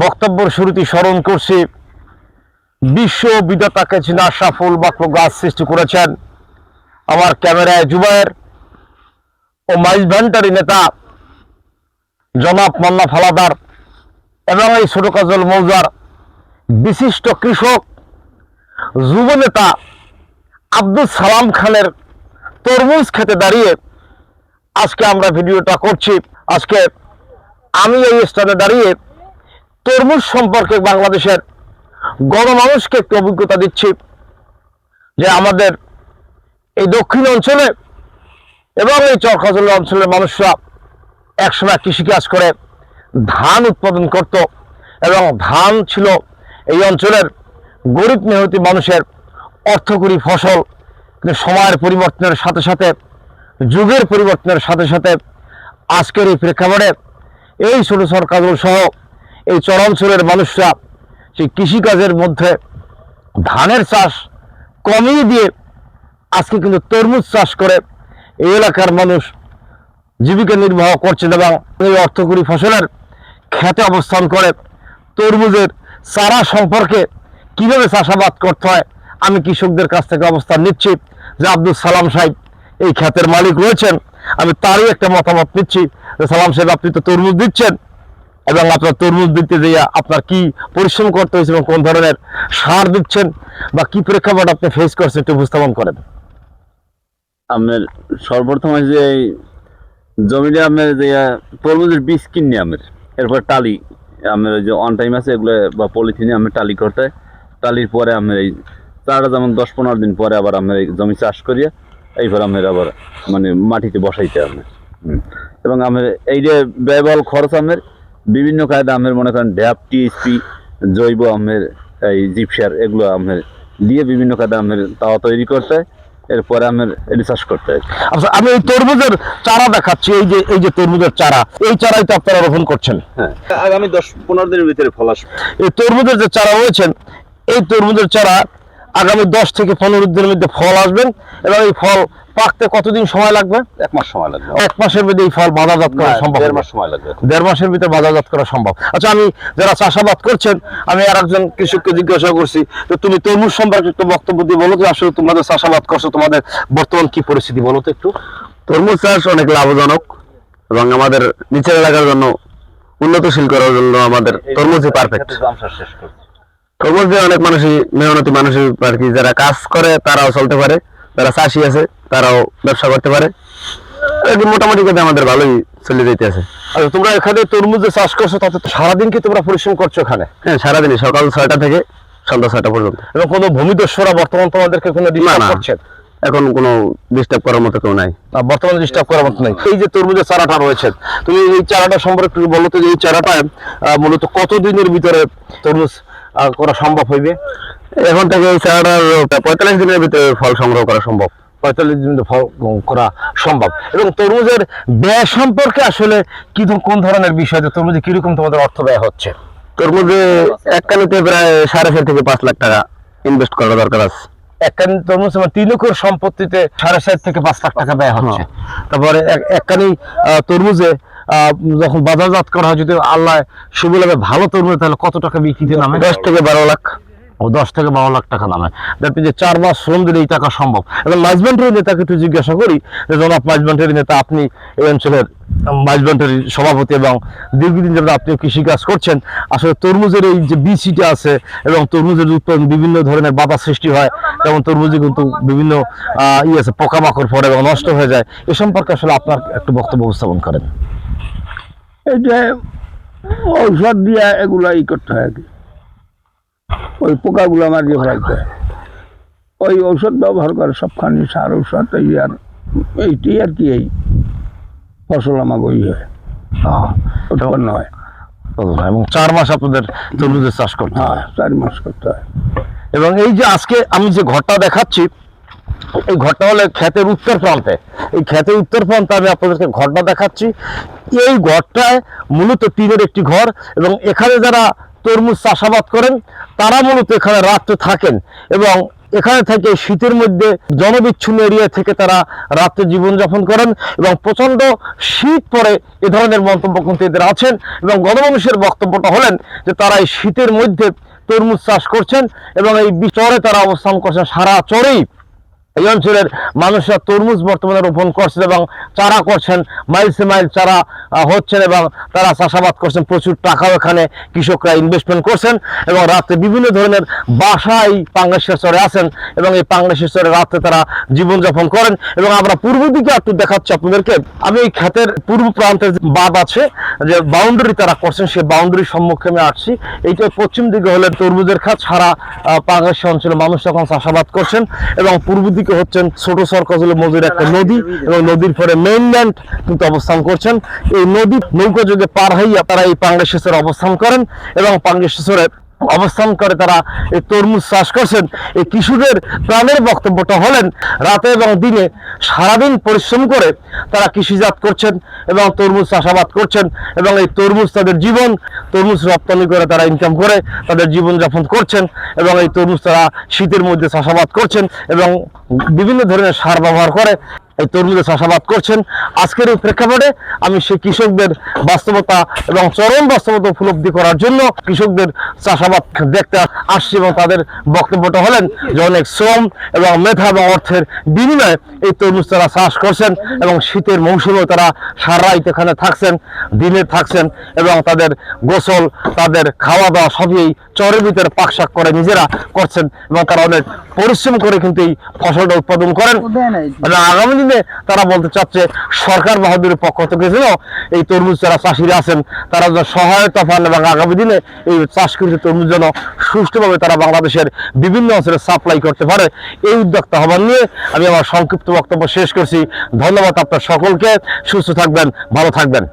বক্তব্যের শুরুতে স্মরণ করছি, বিশ্ব বিধাতাকে চিনা সাফল বাক্য গাছ সৃষ্টি করেছেন, আমার ক্যামেরায় জুবায়ের ও মাইজ ভ্যান্টারি নেতা জনাব মান্না ফালাদার এবং এই ছোট কাজল মৌজার বিশিষ্ট কৃষক, যুব নেতা আব্দুল সালাম খানের তরমুজ খেতে দাঁড়িয়ে আজকে আমরা ভিডিওটা করছি। আজকে আমি এই স্থানে দাঁড়িয়ে তরমুজ সম্পর্কে বাংলাদেশের গণমানুষকে একটু অভিজ্ঞতা দিচ্ছি যে আমাদের এই দক্ষিণ অঞ্চলে এবং এই চরখাজল অঞ্চলের মানুষরা একসময় কৃষিকাজ করে ধান উৎপাদন করত এবং ধান ছিল এই অঞ্চলের গরিব মেহতি মানুষের অর্থকরী ফসল। কিন্তু সময়ের পরিবর্তনের সাথে সাথে, যুগের পরিবর্তনের সাথে সাথে আজকের এই প্রেক্ষাপটে এই ছোট সরকারগুলো সহ এই চরাঞ্চলের মানুষরা সেই কৃষিকাজের মধ্যে ধানের চাষ কমিয়ে দিয়ে আজকে কিন্তু তরমুজ চাষ করে এই এলাকার মানুষ জীবিকা নির্বাহ করছেন এবং এই অর্থকরী ফসলের খেতে অবস্থান করে। তরমুজের চারা সম্পর্কে কীভাবে চাষাবাদ করতে হয়, আমি কৃষকদের কাছ থেকে অবস্থান নিচ্ছি। যে আব্দুল সালাম সাহেব এই খ্যাতের মালিক রয়েছেন, আমি তারই একটা মতামত নিচ্ছি। যে সালাম সাহেব, আপনি তো তরমুজ দিচ্ছেন। এবং আপনার তরমুজ দিতে যেয়ে আপনার কি পরিশ্রম করতে হয়েছে এবং কোন ধরনের সার দিচ্ছেন বা কি প্রেক্ষাপট আপনি ফেস করছেন একটু উপস্থাপন করেন। আপনার সর্বপ্রথম যে জমিতে আপনার যে তরমুজের বীজ কিনে আমার। এরপর টালি ওই যে অন টাইম আছে এগুলো বা পলিথিনে আমি টালি করতে টালির পরে আপনার এই চারটা যেমন দশ পনেরো দিন পরে আবার আপনার এই জমি চাষ করিয়া এইবার আপনার আবার মানে মাটিতে বসাইতে হুম। এবং আমার এই যে ব্যয়বহুল খরচ আমের বিভিন্ন কায়দা আমের মনে করেন ড্যাপ টিএসপি জৈব আমের এই জিপসার এগুলো আমের দিয়ে বিভিন্ন কায়দা আমের তাওয়া তৈরি করতে হয়। এরপরে আমের এটি চাষ করতে আচ্ছা আমি এই তরমুজের চারা দেখাচ্ছি এই যে এই যে তরমুজের চারা এই চারাই তো আপনারা রোপণ করছেন। হ্যাঁ। আগামী দশ পনেরো দিনের ভিতরে ফল আসবে। এই তরমুজের যে চারা রয়েছেন এই তরমুজের চারা আগামী দশ থেকে পনেরো দিনের মধ্যে ফল আসবেন এবং এই ফল পাকতে কতদিন সময় লাগবে? এক মাস সময় লাগবে। এক মাসের মধ্যে এই ফল বাজারজাত করা সম্ভব দেড় মাস সময় লাগবে। দেড় মাসের ভিতরে বাজারজাত করা সম্ভব। আচ্ছা আমি যারা চাষাবাদ করছেন আমি আর একজন কৃষককে জিজ্ঞাসা করছি তো তুমি তরমুজ সম্পর্কে একটু বক্তব্য দিয়ে বলো তো আসলে তোমাদের চাষাবাদ করছ তোমাদের বর্তমান কি পরিস্থিতি বলো তো একটু। তরমুজ চাষ অনেক লাভজনক এবং আমাদের নিচের এলাকার জন্য উন্নতশীল করার জন্য আমাদের তরমুজই পারফেক্ট তরমুজ দিয়ে অনেক মানুষই মেহনতি মানুষই আর কি যারা কাজ করে তারাও চলতে পারে যারা চাষি আছে তারাও ব্যবসা করতে পারে। মোটামুটি কথা আমাদের ভালোই চলে যেতে আছে আচ্ছা তোমরা এখানে তরমুজ যে চাষ করছ তাতে তো সারাদিন কি তোমরা পরিশ্রম করছ এখানে? হ্যাঁ সারাদিনই সকাল ছয়টা থেকে সন্ধ্যা ছয়টা পর্যন্ত। এবং কোনো ভূমিদস্যরা বর্তমান তোমাদেরকে কোনো ডিস্টার্ব না। করছেন এখন কোনো ডিস্টার্ব করার মতো কেউ নাই। বর্তমানে ডিস্টার্ব করার মতো নাই। এই যে তরমুজের চারাটা রয়েছে তুমি এই চারাটা সম্পর্কে একটু বলো তো যে এই চারাটা মূলত কতদিনের ভিতরে তরমুজ করা সম্ভব হইবে? এখন থেকে এই চারাটার পঁয়তাল্লিশ দিনের ভিতরে ফল সংগ্রহ করা সম্ভব। পঁয়তাল্লিশ দিন ফল করা সম্ভব। এবং তরমুজের ব্যয় সম্পর্কে আসলে কি কোন ধরনের বিষয়? যে তরমুজে কীরকম তোমাদের অর্থ ব্যয় হচ্ছে? তরমুজে এক কানিতে প্রায় সাড়ে চার থেকে পাঁচ লাখ টাকা ইনভেস্ট করা দরকার আছে। তরমুজ তিন একর সম্পত্তিতে সাড়ে চার থেকে পাঁচ লাখ টাকা ব্যয় হচ্ছে। তারপরে এক- একখানি তরমুজে যখন বাজারজাত করা হয় যদি আল্লাহ লাগে ভালো তরমুজ তাহলে কত টাকা বিক্রিতে নামে? দশ থেকে বারো লাখ। ও দশ থেকে বারো লাখ টাকা নামে দেখতে যে চার মাস শ্রম দিলে এই টাকা সম্ভব। এবং মাইজবেন্টারি নেতাকে একটু জিজ্ঞাসা করি যে জনাব মাইজবেন্টারি নেতা আপনি এই অঞ্চলের মাইজবেন্টারি সভাপতি এবং দীর্ঘদিন যাবত আপনি কৃষিকাজ করছেন আসলে তরমুজের এই যে বীজটা আছে এবং তরমুজের উৎপাদন বিভিন্ন ধরনের বাধা সৃষ্টি হয় যেমন তরমুজে কিন্তু বিভিন্ন আহ, ই আছে পোকামাকড় পড়ে এবং নষ্ট হয়ে যায়। এ সম্পর্কে আসলে আপনার একটু বক্তব্য উপস্থাপন করেন। এটা ঔষধ দিয়ে এগুলা ই করতে হয় আর কি। ওই পোকাগুলো মারিয়ে ফেলাইতে হয়। ওই ঔষধ ব্যবহার করে সবখানি সার ঔষধ এই আর এইটি আর কি এই ফসল আমাকে ওই হয়। উৎপন্ন হয়। এবং চার মাস আপনাদের তরমুজের চাষ করতে হয় হ্যাঁ। চার মাস করতে হয়। এবং এই যে আজকে আমি যে ঘরটা দেখাচ্ছি এই ঘরটা হলো ক্ষেতের উত্তর প্রান্তে। এই ক্ষেতের উত্তর প্রান্তে আমি আপনাদেরকে ঘরটা দেখাচ্ছি। এই ঘরটায় মূলত টিনের একটি ঘর এবং এখানে যারা তরমুজ চাষাবাদ করেন, তারা মূলত এখানে রাত্রে থাকেন এবং এখানে থেকে শীতের মধ্যে জনবিচ্ছিন্ন এরিয়া থেকে তারা রাত্রে জীবনযাপন করেন এবং প্রচণ্ড শীত পরে এ ধরনের মন্তব্য কিন্তু এদের আছেন এবং গণমানুষের বক্তব্যটা হলেন যে তারা এই শীতের মধ্যে তরমুজ চাষ করছেন এবং এই চরে তারা অবস্থান করছেন সারা চরেই। এই অঞ্চলের মানুষরা তরমুজ বর্তমানে রোপণ করছেন এবং চারা করছেন, মাইলসে মাইল চারা হচ্ছেন এবং তারা চাষাবাদ করছেন, প্রচুর টাকাও এখানে কৃষকরা ইনভেস্টমেন্ট করছেন এবং রাতে বিভিন্ন ধরনের বাসা এই পাঙ্গেশ্বর চরে আছেন এবং এই পাঙ্গেশ্বর চরে রাতে তারা জীবনযাপন করেন এবং আমরা পূর্ব দিকে একটু দেখাচ্ছি আপনাদেরকে। আমি এই ক্ষেতের পূর্ব প্রান্তের বাঁধ আছে, যে বাউন্ডারি তারা করছেন, সেই বাউন্ডারির সম্মুখে আমি আসছি। এইটা পশ্চিম দিকে হলে তরমুজের খাত সারা পাঙ্গেশ্বর অঞ্চলের মানুষ এখন চাষাবাদ করছেন এবং পূর্ব দিকে হচ্ছেন ছোট সরকাজলে মজুর একটা নদী এবং নদীর পরে মেইনল্যান্ড কিন্তু অবস্থান করছেন। এই নদী নৌকা যুগে পার হইয়া তারা এই পাঙ্গেশ্বরের অবস্থান করেন এবং পাঙ্গেশ্বরে অবস্থান করে তারা এই তরমুজ চাষ করছেন। এই কৃষকের প্রাণের বক্তব্যটা হলেন, রাতে এবং দিনে সারাদিন পরিশ্রম করে তারা কৃষিজাত করছেন এবং তরমুজ চাষাবাদ করছেন এবং এই তরমুজ তাদের জীবন, তরমুজ রপ্তানি করে তারা ইনকাম করে, তাদের জীবনযাপন করছেন এবং এই তরমুজ তারা শীতের মধ্যে চাষাবাদ করছেন এবং বিভিন্ন ধরনের সার ব্যবহার করে। এই তরমুজের চাষাবাদ করছেন। আজকের এই প্রেক্ষাপটে আমি সেই কৃষকদের বাস্তবতা এবং চরম বাস্তবতা উপলব্ধি করার জন্য কৃষকদের চাষাবাদ দেখতে আসছি এবং তাদের বক্তব্যটা হলেন যে অনেক শ্রম এবং মেধা এবং অর্থের বিনিময়ে এই তরমুজ তারা চাষ করছেন এবং শীতের মৌসুমেও তারা সারা রাত এখানে থাকছেন দিনে থাকছেন এবং তাদের গোসল তাদের খাওয়া দাওয়া সবই এই চরের ভিতরে পাকশাক করে নিজেরা করছেন এবং তারা অনেক পরিশ্রম করে কিন্তু এই ফসলটা উৎপাদন করেন। আগামী দিনে তারা বলতে চাচ্ছে, সরকার বাহাদুরের পক্ষ থেকে যেন এই তরমুজ যারা চাষিরা আছেন, তারা যেন সহায়তা পান এবং আগামী দিনে এই চাষ চাষকৃত তরমুজ যেন সুষ্ঠুভাবে তারা বাংলাদেশের বিভিন্ন অঞ্চলে সাপ্লাই করতে পারে। এই উদ্যোক্তা হবার নিয়ে আমি আমার সংক্ষিপ্ত বক্তব্য শেষ করছি। ধন্যবাদ আপনার সকলকে। সুস্থ থাকবেন, ভালো থাকবেন।